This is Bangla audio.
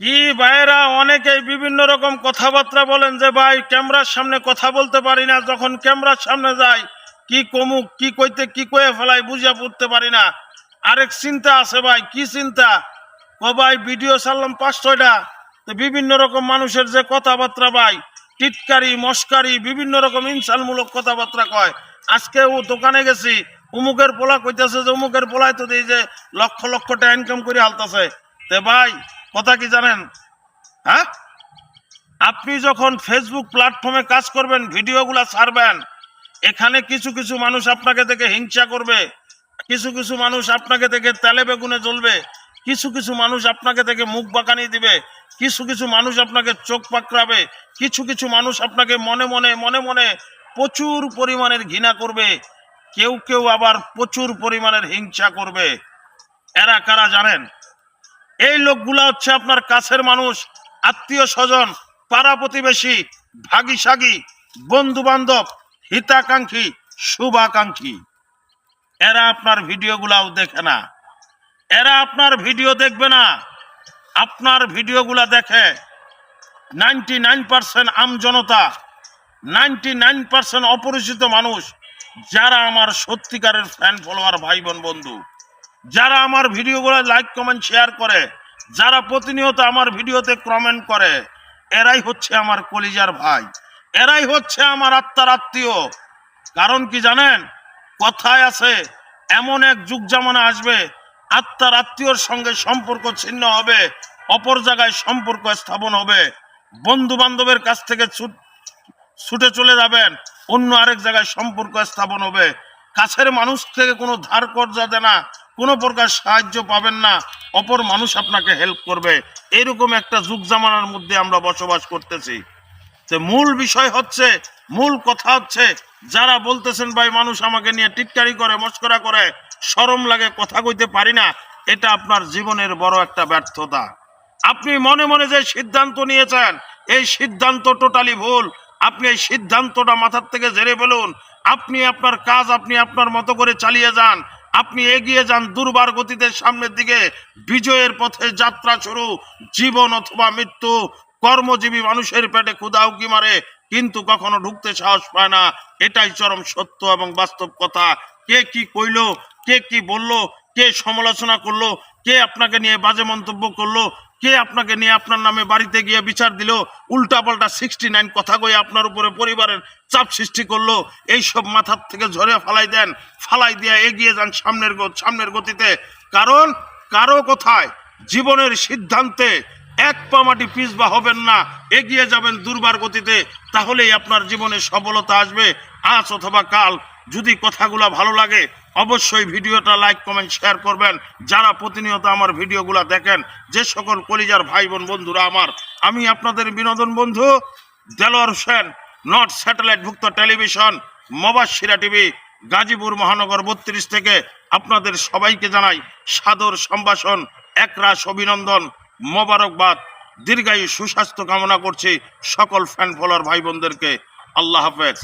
কি ভাইরা অনেকেই বিভিন্ন রকম কথাবার্তা বলেন যে, ভাই, ক্যামেরার সামনে কথা বলতে পারি না। যখন ক্যামেরার সামনে যাই, কি কমুক, কি কইতে, কি কয়ে ফেলাই বুঝা পড়তে পারি না। আরেক চিন্তা আছে ভাই, কি চিন্তা? ও ভাই, ভিডিও ছাড়লাম পাঁচ ছয়টা। তো বিভিন্ন রকম মানুষের যে কথাবার্তা ভাই, টিটকারি, মস্কারি, বিভিন্ন রকম ইনসালমূলক কথাবার্তা কয়। আজকে ও দোকানে গেছি, উমুকের পোলা কইতেছে যে, উমুকের পোলায় তো দেই যে লক্ষ লক্ষ টাকা ইনকাম করে হালতাছে। তে ভাই কথা কি জানেন? হ্যাঁ? আপনি যখন ফেসবুক প্ল্যাটফর্মে কাজ করবেন, ভিডিওগুলো ছাড়বেন, এখানে কিছু কিছু মানুষ আপনাকে দেখে হিংসা করবে, কিছু কিছু মানুষ আপনাকে দেখে তেলে বেগুনে জ্বলবে, কিছু কিছু মানুষ আপনাকে দেখে মুখ বাঁকানি দিবে, কিছু কিছু মানুষ আপনাকে চোখ পাকড়াবে, কিছু কিছু মানুষ আপনাকে মনে মনে মনে মনে প্রচুর পরিমাণের ঘৃণা করবে, কেউ কেউ আবার প্রচুর পরিমাণের হিংসা করবে। এরা কারা জানেন? এই লোকগুলা হচ্ছে আপনার কাছের মানুষ, আত্মীয় স্বজন, পাড়া প্রতিবেশী ভাগি সাগি বন্ধু বান্ধব হিতাকাঙ্ক্ষী, শুভাকাঙ্ক্ষী। এরা আপনার ভিডিওগুলাও দেখে না। এরা আপনার ভিডিও দেখবে না। আপনার ভিডিওগুলা দেখে নাইনটি নাইন পার্সেন্ট আম জনতা, নাইনটি নাইন পার্সেন্ট অপরিচিত মানুষ, যারা আমার সত্যিকারের ফ্যান, ফলোয়ার ভাই বোন বন্ধু। যারা আমার ভিডিওগুলো লাইক কমেন্ট শেয়ার করে, যারা প্রতিনিয়ত আমার ভিডিওতে কমেন্ট করে, এরাই হচ্ছে আমার কলিজার ভাই, এরাই হচ্ছে আমার আত্মার আত্মীয়। কারণ কি জানেন? কথায় আছে, এমন এক যুগ জামানা আসবে, আত্মার আত্মীয়র সঙ্গে সম্পর্ক ছিন্ন হবে, অপর জায়গায় সম্পর্ক স্থাপন হবে। বন্ধু বান্ধবের কাছ থেকে ছুট, ছুটে চলে যাবেন, অন্য আরেক জায়গায় সম্পর্ক স্থাপন হবে। কাছের মানুষ থেকে কোনো ধার কর্জা দেয় না কোনো প্রকার সাহায্য পাবেন না। অপর মানুষ আপনাকে হেল্প করবে। এরকম একটা যুগ জামানার মধ্যে আমরা বসবাস করতেছি। যে মূল বিষয় হচ্ছে, মূল কথা হচ্ছে, যারা বলতেছেন, ভাই, মানুষ আমাকে নিয়ে টিটকারি করে, মস্করা করে, সরম লাগে, কথা কইতে পারি না, এটা আপনার জীবনের বড় একটা ব্যর্থতা। আপনি মনে মনে যে সিদ্ধান্ত নিয়েছেন, এই সিদ্ধান্ত টোটালি ভুল। আপনি এই সিদ্ধান্তটা মাথার থেকে ঝেড়ে ফেলুন। আপনি আপনার কাজ, আপনি আপনার মতো করে চালিয়ে যান। আপনি এগিয়ে যান দুর্বার গতিতে সামনের দিকে। বিজয়ের পথে যাত্রা শুরু। জীবন অথবা মৃত্যু। কর্মজীবী মানুষের পেটে ক্ষুধা কি মারে? কিন্তু কখনো ঢুকতে সাহস পায় না। এটাই চরম সত্য এবং বাস্তব কথা। কে কি কইলো? কে কি বলল? কে সমালোচনা করল, কে আপনাকে নিয়ে বাজে মন্তব্য করল, কে আপনাকে নিয়ে আপনার নামে বাড়িতে গিয়ে বিচার দিল উল্টা পাল্টা সিক্সটি নাইন কথা কয়ে আপনার উপরে পরিবারের চাপ সৃষ্টি করল, এইসব মাথার থেকে ঝরে ফালাই দেন, ফালাই দিয়ে এগিয়ে যান সামনের সামনের গতিতে। কারণ কারও কোথায় জীবনের সিদ্ধান্তে এক পা মাটি পিছবা হবেন না, এগিয়ে যাবেন দুর্বার গতিতে, তাহলেই আপনার জীবনে সফলতা আসবে, আজ অথবা কাল। যদি কথাগুলো ভালো লাগে অবশ্যই ভিডিওটা লাইক কমেন্ট শেয়ার করবেন। যারা প্রতিনিয়ত আমার ভিডিওগুলো দেখেন, যে সকল কলিজার ভাই বোন বন্ধুরা আমার, আমি আপনাদের বিনোদন বন্ধু দেলোয়ার হোসেন, নর্থ স্যাটেলাইট ভুক্ত টেলিভিশন মবাসিরা টিভি, গাজীপুর মহানগর বত্রিশ থেকে আপনাদের সবাইকে জানাই সাদর সম্ভাষণ, একরাশ অভিনন্দন, মোবারকবাদ, দীর্ঘায়ু সুস্বাস্থ্য কামনা করছি সকল ফ্যান ফলোয়ার ভাই বোনদেরকে আল্লাহ হাফেজ।